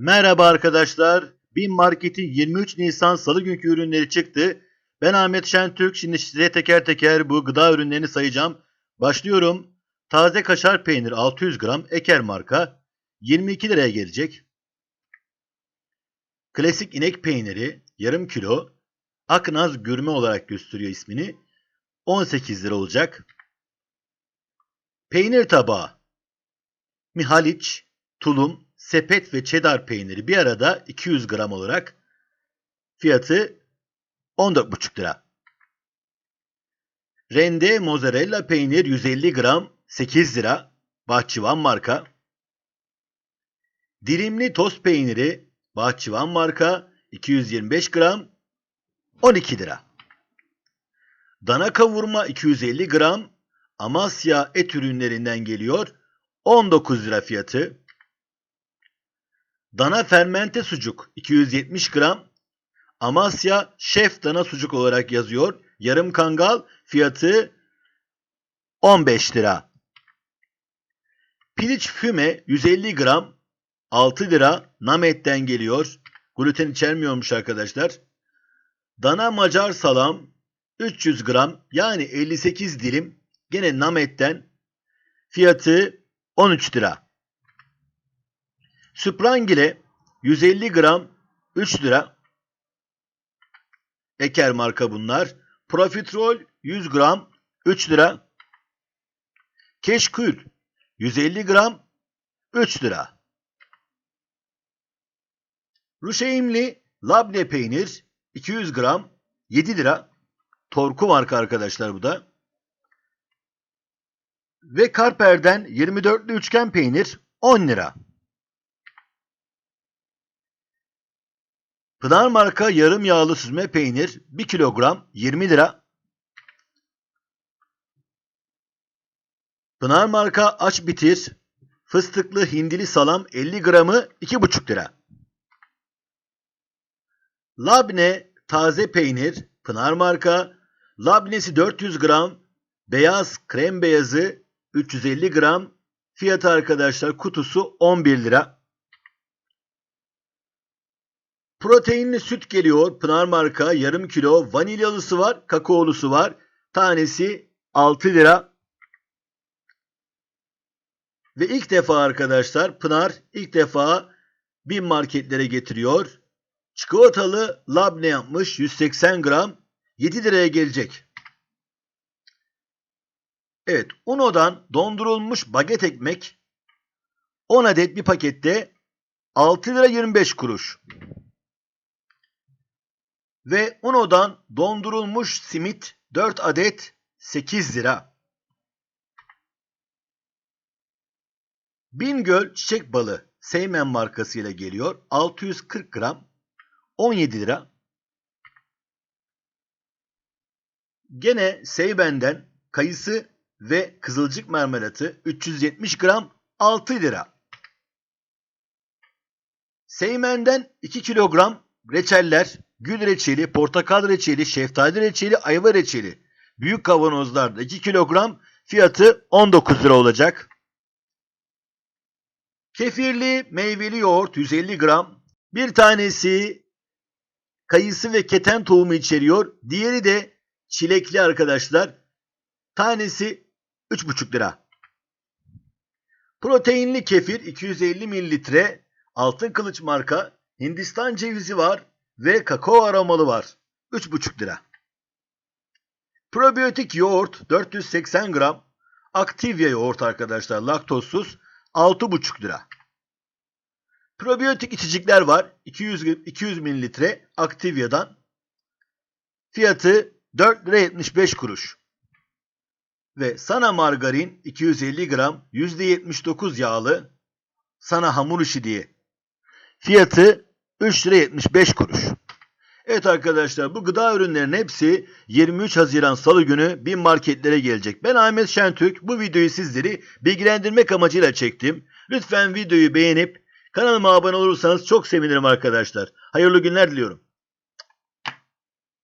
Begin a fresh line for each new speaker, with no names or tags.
Merhaba arkadaşlar. Bin Market'in 23 Nisan Salı günkü ürünleri çıktı. Ben Ahmet Şentürk. Şimdi size teker teker bu gıda ürünlerini sayacağım. Başlıyorum. Taze kaşar peynir 600 gram Eker marka 22 liraya gelecek. Klasik inek peyniri yarım kilo Aknaz Gürme olarak gösteriyor ismini. 18 lira olacak. Peynir tabağı Mihaliç, tulum, sepet ve çedar peyniri bir arada 200 gram olarak fiyatı 14,5 lira. Rende mozzarella peynir 150 gram 8 lira. Bahçıvan marka. Dilimli toz peyniri Bahçıvan marka 225 gram 12 lira. Dana kavurma 250 gram Amasya et ürünlerinden geliyor 19 lira fiyatı. Dana fermente sucuk 270 gram. Amasya şef dana sucuk olarak yazıyor. Yarım kangal fiyatı 15 lira. Piliç füme 150 gram 6 lira Namet'ten geliyor. Gluten içermiyormuş arkadaşlar. Dana macar salam 300 gram yani 58 dilim gene Namet'ten fiyatı 13 lira. Süprangile 150 gram 3 lira. Eker marka bunlar. Profiterol 100 gram 3 lira. Keşkül 150 gram 3 lira. Ruşeimli labne peynir 200 gram 7 lira. Torku marka arkadaşlar bu da. Ve Karper'den 24'lü üçgen peynir 10 lira. Pınar marka yarım yağlı süzme peynir 1 kilogram 20 lira. Pınar marka aç bitir fıstıklı hindili salam 50 gramı 2,5 lira. Labne taze peynir Pınar marka labnesi 400 gram beyaz krem beyazı 350 gram fiyatı arkadaşlar kutusu 11 lira. Proteinli süt geliyor. Pınar marka yarım kilo. Vanilyalısı var. Kakaolusu var. Tanesi 6 lira. Ve ilk defa arkadaşlar Pınar ilk defa bin marketlere getiriyor. Çikolatalı labne yapmış. 180 gram. 7 liraya gelecek. Evet. Uno'dan dondurulmuş baget ekmek 10 adet bir pakette 6 lira 25 kuruş. Ve Uno'dan dondurulmuş simit 4 adet 8 lira. Bingöl çiçek balı Seymen markasıyla geliyor. 640 gram 17 lira. Gene Seyben'den kayısı ve kızılcık marmelatı 370 gram 6 lira. Seymen'den 2 kilogram reçeller gül reçeli, portakal reçeli, şeftali reçeli, ayva reçeli. Büyük kavanozlarda 2 kilogram fiyatı 19 lira olacak. Kefirli meyveli yoğurt 150 gram. Bir tanesi kayısı ve keten tohumu içeriyor. Diğeri de çilekli arkadaşlar. Tanesi 3,5 lira. Proteinli kefir 250 mililitre. Altın kılıç marka. Hindistan cevizi var ve kakao aromalı var. 3,5 lira. Probiyotik yoğurt 480 gram. Activia yoğurt arkadaşlar laktozsuz 6,5 lira. Probiyotik içecekler var. 200, 200 mililitre Activia'dan. Fiyatı 4 lira 75 kuruş. Ve Sana margarin 250 gram %79 yağlı. Sana hamur işi diye. Fiyatı 3 lira 75 kuruş. Evet arkadaşlar bu gıda ürünlerinin hepsi 23 Haziran Salı günü bin marketlere gelecek. Ben Ahmet Şentürk bu videoyu sizleri bilgilendirmek amacıyla çektim. Lütfen videoyu beğenip kanalıma abone olursanız çok sevinirim arkadaşlar. Hayırlı günler diliyorum.